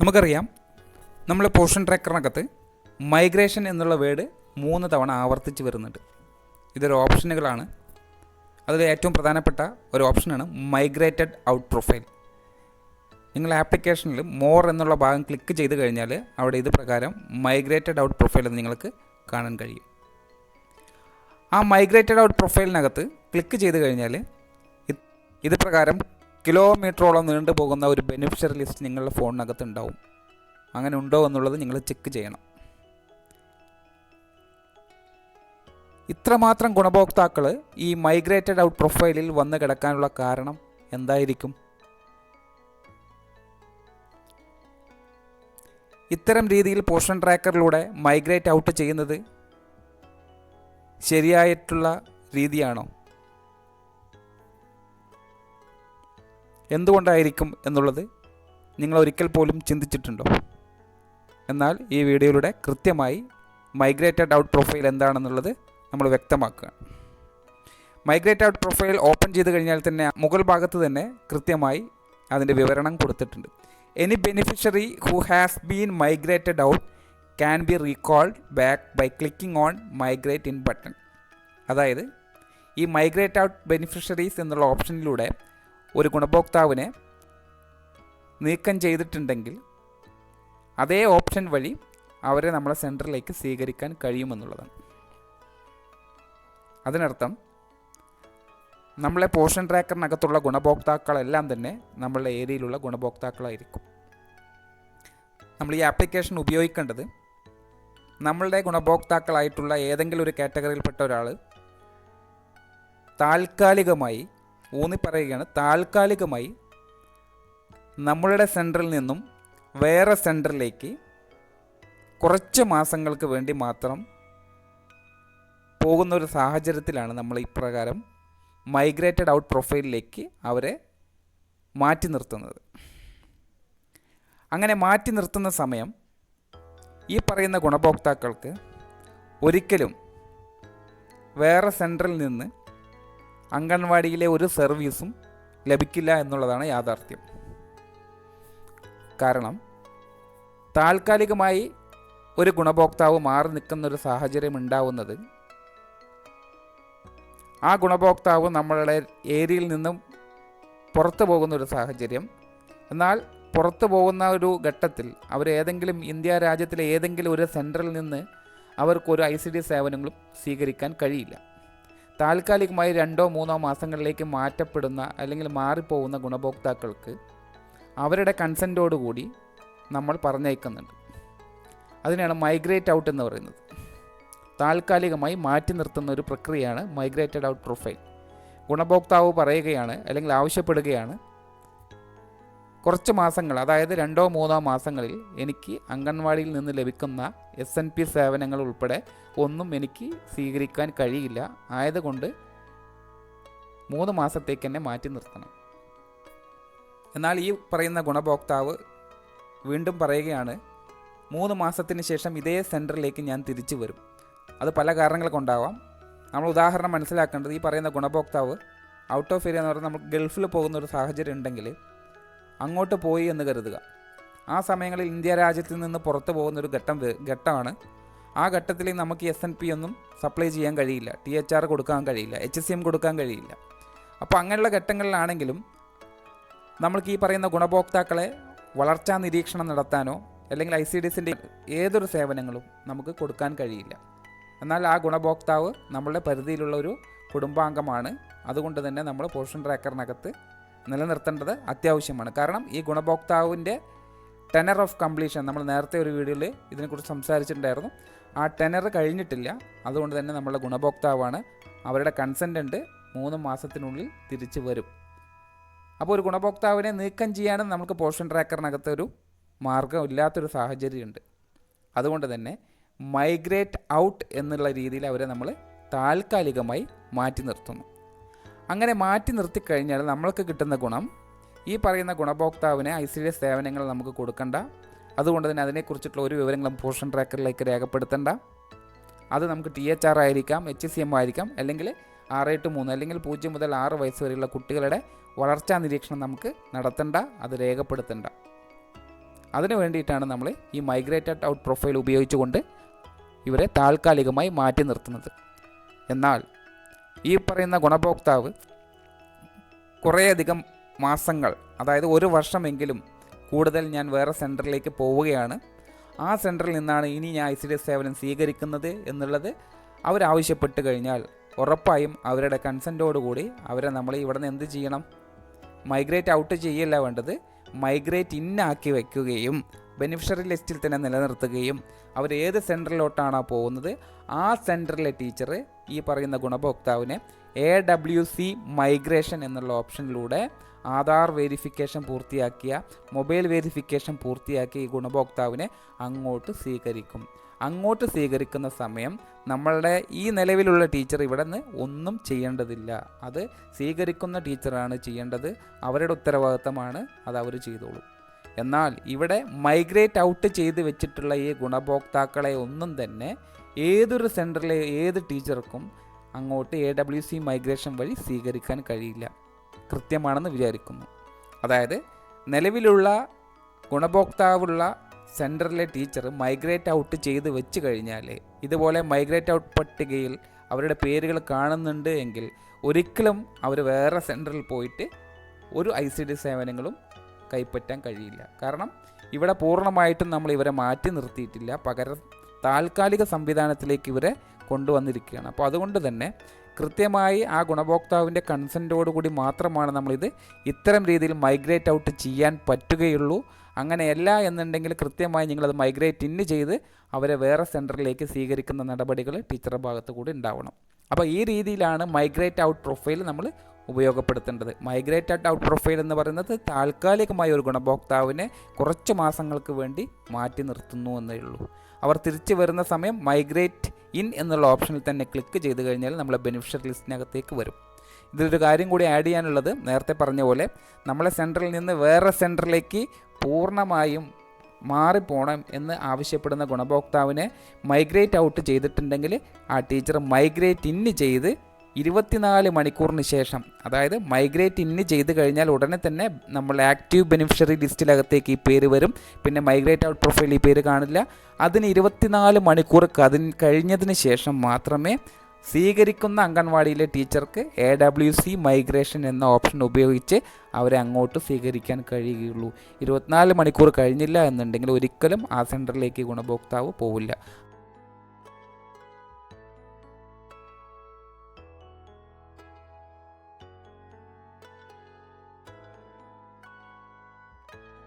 നമുക്കറിയാം നമ്മൾ പോർഷൻ ട്രാക്കറിനകത്ത് മൈഗ്രേഷൻ എന്നുള്ള വേർഡ് മൂന്ന് തവണ ആവർത്തിച്ച് വരുന്നുണ്ട്. ഇതൊരു ഓപ്ഷനുകളാണ് അതിൽ ഏറ്റവും പ്രധാനപ്പെട്ട ഒരു ഓപ്ഷനാണ് മൈഗ്രേറ്റഡ് ഔട്ട് പ്രൊഫൈൽ നിങ്ങൾ ആപ്ലിക്കേഷനിൽ മോർ എന്നുള്ള ഭാഗം ക്ലിക്ക് ചെയ്ത് കഴിഞ്ഞാൽ അവിടെ ഇത് പ്രകാരം മൈഗ്രേറ്റഡ് ഔട്ട് പ്രൊഫൈൽ എന്ന് നിങ്ങൾക്ക് കാണാൻ കഴിയും. ആ മൈഗ്രേറ്റഡ് ഔട്ട് പ്രൊഫൈലിനകത്ത് ക്ലിക്ക് ചെയ്ത് കഴിഞ്ഞാൽ ഇത് പ്രകാരം കിലോമീറ്ററോളം നീണ്ടു പോകുന്ന ഒരു ബെനിഫിഷ്യറി ലിസ്റ്റ് നിങ്ങളുടെ ഫോണിനകത്ത് ഉണ്ടാവും അങ്ങനെ ഉണ്ടോ എന്നുള്ളത് നിങ്ങൾ ചെക്ക് ചെയ്യണം. ഇത്രമാത്രം ഗുണഭോക്താക്കൾ ഈ മൈഗ്രേറ്റഡ് ഔട്ട് പ്രൊഫൈലിൽ വന്ന് കിടക്കാനുള്ള കാരണം എന്തായിരിക്കും? ഇത്തരം രീതിയിൽ പോഷൻ ട്രാക്കറിലൂടെ മൈഗ്രേറ്റ് ഔട്ട് ചെയ്യുന്നത് ശരിയായിട്ടുള്ള രീതിയാണോ? എന്തുകൊണ്ടായിരിക്കും എന്നുള്ളത് നിങ്ങൾ ഒരിക്കൽ പോലും ചിന്തിച്ചിട്ടുണ്ടോ? എന്നാൽ ഈ വീഡിയോയിലൂടെ കൃത്യമായി മൈഗ്രേറ്റഡ് ഔട്ട് പ്രൊഫൈൽ എന്താണെന്നുള്ളത് നമ്മൾ വ്യക്തമാക്കുക. മൈഗ്രേറ്റ് ഔട്ട് പ്രൊഫൈൽ ഓപ്പൺ ചെയ്ത് കഴിഞ്ഞാൽ തന്നെ മുകൾ ഭാഗത്ത് തന്നെ കൃത്യമായി അതിന്റെ വിവരണം കൊടുത്തിട്ടുണ്ട്. Any beneficiary who has been migrated out can be recalled back by clicking on migrate in button അതായത് ഈ മൈഗ്രേറ്റ് ഔട്ട് ബെനിഫിഷ്യറീസ് എന്നുള്ള ഓപ്ഷനിലൂടെ ഒരു ഗുണഭോക്താവിനെ നീക്കം ചെയ്തിട്ടുണ്ടെങ്കിൽ അതേ ഓപ്ഷൻ വഴി അവരെ നമ്മളെ സെന്ററിലേക്ക് സ്വീകരിക്കാൻ കഴിയുമെന്നുള്ളതാണ്. അതിനർത്ഥം നമ്മളെ പോഷൻ ട്രാക്കറിനകത്തുള്ള ഗുണഭോക്താക്കളെല്ലാം തന്നെ നമ്മളുടെ ഏരിയയിലുള്ള ഗുണഭോക്താക്കളായിരിക്കും. നമ്മൾ ഈ ആപ്ലിക്കേഷൻ ഉപയോഗിക്കേണ്ടത് നമ്മളുടെ ഗുണഭോക്താക്കളായിട്ടുള്ള ഏതെങ്കിലും ഒരു കാറ്റഗറിയിൽപ്പെട്ട ഒരാൾ താൽക്കാലികമായി ഊന്നി പറയുകയാണ് താൽക്കാലികമായി നമ്മളുടെ സെന്ററിൽ നിന്നും വേറെ സെന്ററിലേക്ക് കുറച്ച് മാസങ്ങൾക്ക് വേണ്ടി മാത്രം പോകുന്ന ഒരു സാഹചര്യത്തിലാണ് നമ്മൾ ഇപ്രകാരം മൈഗ്രേറ്റഡ് ഔട്ട് പ്രൊഫൈലിലേക്ക് അവരെ മാറ്റി നിർത്തുന്നത്. അങ്ങനെ മാറ്റി നിർത്തുന്ന സമയം ഈ പറയുന്ന ഗുണഭോക്താക്കൾക്ക് ഒരിക്കലും വേറെ സെന്ററിൽ നിന്ന് അംഗൻവാടിയിലെ ഒരു സർവീസും ലഭിക്കില്ല എന്നുള്ളതാണ് യാഥാർത്ഥ്യം. കാരണം താൽക്കാലികമായി ഒരു ഗുണഭോക്താവ് മാറി നിൽക്കുന്നൊരു സാഹചര്യം ഉണ്ടാവുന്നത് ആ ഗുണഭോക്താവ് നമ്മളുടെ ഏരിയയിൽ നിന്നും പുറത്തു പോകുന്ന ഒരു സാഹചര്യം. എന്നാൽ പുറത്തു പോകുന്ന ഒരു ഘട്ടത്തിൽ അവർ ഏതെങ്കിലും ഇന്ത്യ രാജ്യത്തിലെ ഏതെങ്കിലും ഒരു സെന്ററിൽ നിന്ന് അവർക്കൊരു ഐ സി ഡി സേവനങ്ങളും സ്വീകരിക്കാൻ കഴിയില്ല. താൽക്കാലികമായി രണ്ടോ മൂന്നോ മാസങ്ങളിലേക്ക് മാറ്റപ്പെടുന്ന അല്ലെങ്കിൽ മാറിപ്പോകുന്ന ഗുണഭോക്താക്കൾക്ക് അവരുടെ കൺസെന്റോടുകൂടി നമ്മൾ പറഞ്ഞയക്കുന്നുണ്ട്. അതിനാണ് മൈഗ്രേറ്റ് ഔട്ട് എന്ന് പറയുന്നത്. താൽക്കാലികമായി മാറ്റി നിർത്തുന്ന ഒരു പ്രക്രിയയാണ് മൈഗ്രേറ്റഡ് ഔട്ട് പ്രൊഫൈൽ. ഗുണഭോക്താവ് പറയുകയാണ് അല്ലെങ്കിൽ ആവശ്യപ്പെടുകയാണ് കുറച്ച് മാസങ്ങൾ അതായത് രണ്ടോ മൂന്നോ മാസങ്ങളിൽ എനിക്ക് അംഗൻവാടിയിൽ നിന്ന് ലഭിക്കുന്ന എസ് എൻ പി സേവനങ്ങൾ ഉൾപ്പെടെ ഒന്നും എനിക്ക് സ്വീകരിക്കാൻ കഴിയില്ല. ആയതുകൊണ്ട് മൂന്ന് മാസത്തേക്ക് തന്നെ മാറ്റി നിർത്തണം. എന്നാൽ ഈ പറയുന്ന ഗുണഭോക്താവ് വീണ്ടും പറയുകയാണ് മൂന്ന് മാസത്തിന് ശേഷം ഇതേ സെന്ററിലേക്ക് ഞാൻ തിരിച്ചു വരും. അത് പല കാരണങ്ങൾ കൊണ്ടാവാം. നമ്മൾ ഉദാഹരണം മനസ്സിലാക്കേണ്ടത് ഈ പറയുന്ന ഗുണഭോക്താവ് ഔട്ട് ഓഫ് ഏരിയ എന്ന് പറഞ്ഞാൽ നമ്മൾ ഗൾഫിൽ പോകുന്ന ഒരു സാഹചര്യം ഉണ്ടെങ്കിൽ അങ്ങോട്ട് പോയി എന്ന് കരുതുക. ആ സമയങ്ങളിൽ ഇന്ത്യ രാജ്യത്തിൽ നിന്ന് പുറത്തു പോകുന്ന ഒരു ഘട്ടം ഘട്ടമാണ്. ആ ഘട്ടത്തിൽ നമുക്ക് എസ് എൻ പി ഒന്നും സപ്ലൈ ചെയ്യാൻ കഴിയില്ല. ടി എച്ച് ആർ കൊടുക്കാൻ കഴിയില്ല. എച്ച് സി എം കൊടുക്കാൻ കഴിയില്ല. അപ്പോൾ അങ്ങനെയുള്ള ഘട്ടങ്ങളിലാണെങ്കിലും നമ്മൾക്ക് ഈ പറയുന്ന ഗുണഭോക്താക്കളെ വളർച്ചാ നിരീക്ഷണം നടത്താനോ അല്ലെങ്കിൽ ഐ സി ഡി എസിന്റെ ഏതൊരു സേവനങ്ങളും നമുക്ക് കൊടുക്കാൻ കഴിയില്ല. എന്നാൽ ആ ഗുണഭോക്താവ് നമ്മളുടെ പരിധിയിലുള്ള ഒരു കുടുംബാംഗമാണ്. അതുകൊണ്ട് തന്നെ നമ്മൾ പോഷൻ ട്രാക്കറിനകത്ത് നിലനിർത്തേണ്ടത് അത്യാവശ്യമാണ്. കാരണം ഈ ഗുണഭോക്താവിന്റെ ടെനർ ഓഫ് കംപ്ലീഷൻ നമ്മൾ നേരത്തെ ഒരു വീഡിയോയിൽ ഇതിനെക്കുറിച്ച് സംസാരിച്ചിട്ടുണ്ടായിരുന്നു. ആ ടെനർ കഴിഞ്ഞിട്ടില്ല. അതുകൊണ്ട് തന്നെ നമ്മളുടെ ഗുണഭോക്താവാണ്. അവരുടെ കൺസെന്റ് മൂന്ന് മാസത്തിനുള്ളിൽ തിരിച്ചു വരും. അപ്പോൾ ഒരു ഗുണഭോക്താവിനെ നീക്കം ചെയ്യാനും നമുക്ക് പോഷൻ ട്രാക്കറിനകത്ത് ഒരു മാർഗം ഇല്ലാത്തൊരു സാഹചര്യമുണ്ട്. അതുകൊണ്ട് തന്നെ മൈഗ്രേറ്റ് ഔട്ട് എന്നുള്ള രീതിയിൽ അവരെ നമ്മൾ താൽക്കാലികമായി മാറ്റി നിർത്തുന്നു. അങ്ങനെ മാറ്റി നിർത്തിക്കഴിഞ്ഞാൽ നമ്മൾക്ക് കിട്ടുന്ന ഗുണം ഈ പറയുന്ന ഗുണഭോക്താവിനെ ഐ സി ഡി എസ് സേവനങ്ങൾ നമുക്ക് കൊടുക്കണ്ട. അതുകൊണ്ട് തന്നെ അതിനെക്കുറിച്ചിട്ടുള്ള ഒരു വിവരങ്ങളും പോഷൻ ട്രാക്കറിലേക്ക് രേഖപ്പെടുത്തണ്ട. അത് നമുക്ക് ടി എച്ച് ആർ ആയിരിക്കാം എച്ച് സി എം ആയിരിക്കാം അല്ലെങ്കിൽ ആറ് എട്ട് മൂന്ന് അല്ലെങ്കിൽ പൂജ്യം മുതൽ ആറ് വയസ്സ് വരെയുള്ള കുട്ടികളുടെ വളർച്ചാ നിരീക്ഷണം നമുക്ക് നടത്തണ്ട അത് രേഖപ്പെടുത്തണ്ട. അതിനു വേണ്ടിയിട്ടാണ് നമ്മൾ ഈ മൈഗ്രേറ്റഡ് ഔട്ട് പ്രൊഫൈൽ ഉപയോഗിച്ചുകൊണ്ട് ഇവരെ താൽക്കാലികമായി മാറ്റി നിർത്തുന്നത്. എന്നാൽ ഈ പറയുന്ന ഗുണഭോക്താവ് കുറേയധികം മാസങ്ങൾ അതായത് ഒരു വർഷമെങ്കിലും കൂടുതൽ ഞാൻ വേറെ സെന്ററിലേക്ക് പോവുകയാണ്. ആ സെന്ററിൽ നിന്നാണ് ഇനി ഞാൻ ഐ സി ഡി സേവനം സ്വീകരിക്കുന്നത് എന്നുള്ളത് അവരാവശ്യപ്പെട്ട് കഴിഞ്ഞാൽ ഉറപ്പായും അവരുടെ കൺസെന്റോടുകൂടി അവരെ നമ്മൾ ഇവിടെ നിന്ന് എന്ത് ചെയ്യണം? മൈഗ്രേറ്റ് ഔട്ട് ചെയ്യല്ല വേണ്ടത്. മൈഗ്രേറ്റ് ഇന്നാക്കി വയ്ക്കുകയും ബെനിഫിഷ്യറി ലിസ്റ്റിൽ തന്നെ നിലനിർത്തുകയും അവർ ഏത് സെന്ററിലോട്ടാണോ പോകുന്നത് ആ സെന്ററിലെ ടീച്ചർ ഈ പറയുന്ന ഗുണഭോക്താവിന് എ ഡബ്ല്യു സി മൈഗ്രേഷൻ എന്നുള്ള ഓപ്ഷനിലൂടെ ആധാർ വെരിഫിക്കേഷൻ പൂർത്തിയാക്കിയ മൊബൈൽ വെരിഫിക്കേഷൻ പൂർത്തിയാക്കിയ ഈ ഗുണഭോക്താവിനെ അങ്ങോട്ട് സ്വീകരിക്കും. അങ്ങോട്ട് സ്വീകരിക്കുന്ന സമയം നമ്മളുടെ ഈ നിലവിലുള്ള ടീച്ചർ ഇവിടെ നിന്ന് ഒന്നും ചെയ്യേണ്ടതില്ല. അത് സ്വീകരിക്കുന്ന ടീച്ചറാണ് ചെയ്യേണ്ടത്. അവരുടെ ഉത്തരവാദിത്തമാണ് അത് അവർ ചെയ്തോളൂ. എന്നാൽ ഇവിടെ മൈഗ്രേറ്റ് ഔട്ട് ചെയ്ത് വെച്ചിട്ടുള്ള ഈ ഗുണഭോക്താക്കളെ ഒന്നും തന്നെ ഏതൊരു സെന്ററിലെ ഏത് ടീച്ചർക്കും അങ്ങോട്ട് എ ഡബ്ല്യു സി മൈഗ്രേഷൻ വഴി സ്വീകരിക്കാൻ കഴിയില്ല. കൃത്യമാണെന്ന് വിചാരിക്കുന്നു. അതായത് നിലവിലുള്ള ഗുണഭോക്താവുള്ള സെന്ററിലെ ടീച്ചർ മൈഗ്രേറ്റ് ഔട്ട് ചെയ്ത് വെച്ച് കഴിഞ്ഞാൽ ഇതുപോലെ മൈഗ്രേറ്റ് ഔട്ട് പട്ടികയിൽ അവരുടെ പേരുകൾ കാണുന്നുണ്ട് എങ്കിൽ ഒരിക്കലും അവർ വേറെ സെന്ററിൽ പോയിട്ട് ഒരു ഐ സി ഡി സേവനങ്ങളും കൈപ്പറ്റാൻ കഴിയില്ല. കാരണം ഇവിടെ പൂർണമായിട്ടും നമ്മൾ ഇവരെ മാറ്റി നിർത്തിയിട്ടില്ല. പകരം താൽക്കാലിക സംവിധാനത്തിലേക്ക് ഇവരെ കൊണ്ടുവന്നിരിക്കുകയാണ്. അപ്പോൾ അതുകൊണ്ട് തന്നെ കൃത്യമായി ആ ഗുണഭോക്താവിന്റെ കൺസെന്റോടുകൂടി മാത്രമാണ് നമ്മളിത് ഇത്തരം രീതിയിൽ മൈഗ്രേറ്റ് ഔട്ട് ചെയ്യാൻ പറ്റുകയുള്ളൂ. അങ്ങനെയല്ല എന്നുണ്ടെങ്കിൽ കൃത്യമായി നിങ്ങളത് മൈഗ്രേറ്റ് ഇന്ന് ചെയ്ത് അവരെ വേറെ സെന്ററിലേക്ക് സ്വീകരിക്കുന്ന നടപടികൾ ടീച്ചറുടെ ഭാഗത്തു കൂടി ഉണ്ടാവണം. അപ്പോൾ ഈ രീതിയിലാണ് മൈഗ്രേറ്റ് ഔട്ട് പ്രൊഫൈൽ നമ്മൾ ഉപയോഗപ്പെടുത്തേണ്ടത്. മൈഗ്രേറ്റഡ് ഔട്ട് പ്രൊഫൈൽ എന്ന് പറയുന്നത് താൽക്കാലികമായ ഒരു ഗുണഭോക്താവിനെ കുറച്ച് മാസങ്ങൾക്ക് വേണ്ടി മാറ്റി നിർത്തുന്നു എന്നേ ഉള്ളൂ. അവർ തിരിച്ചു വരുന്ന സമയം മൈഗ്രേറ്റ് ഇൻ എന്നുള്ള ഓപ്ഷനിൽ തന്നെ ക്ലിക്ക് ചെയ്ത് കഴിഞ്ഞാൽ നമ്മളെ ബെനിഫിഷ്യറി ലിസ്റ്റിനകത്തേക്ക് വരും. ഇതിലൊരു കാര്യം കൂടി ആഡ് ചെയ്യാനുള്ളത് നേരത്തെ പറഞ്ഞ പോലെ നമ്മളെ സെന്ററിൽ നിന്ന് വേറെ സെന്ററിലേക്ക് പൂർണമായും മാറിപ്പോണം എന്ന് ആവശ്യപ്പെടുന്ന ഗുണഭോക്താവിനെ മൈഗ്രേറ്റ് ഔട്ട് ചെയ്തിട്ടുണ്ടെങ്കിൽ ആ ടീച്ചർ മൈഗ്രേറ്റ് ഇന്ന് ചെയ്ത് ഇരുപത്തിനാല് മണിക്കൂറിന് ശേഷം അതായത് മൈഗ്രേറ്റ് ഇന്ന് ചെയ്ത് കഴിഞ്ഞാൽ ഉടനെ തന്നെ നമ്മൾ ആക്റ്റീവ് ബെനിഫിഷ്യറി ലിസ്റ്റിലകത്തേക്ക് ഈ പേര് വരും. പിന്നെ മൈഗ്രേറ്റ് ഔട്ട് പ്രൊഫൈൽ ഈ പേര് കാണില്ല. അതിന് ഇരുപത്തിനാല് മണിക്കൂർ അതിന് കഴിഞ്ഞതിന് ശേഷം മാത്രമേ സ്വീകരിക്കുന്ന അംഗൻവാടിയിലെ ടീച്ചർക്ക് എ ഡബ്ല്യു സി മൈഗ്രേഷൻ എന്ന ഓപ്ഷൻ ഉപയോഗിച്ച് അവരെ അങ്ങോട്ട് സ്വീകരിക്കാൻ കഴിയുകയുള്ളൂ. ഇരുപത്തിനാല് മണിക്കൂർ കഴിഞ്ഞില്ല എന്നുണ്ടെങ്കിൽ ഒരിക്കലും ആ സെന്ററിലേക്ക് ഗുണഭോക്താവ് പോവില്ല. Bye.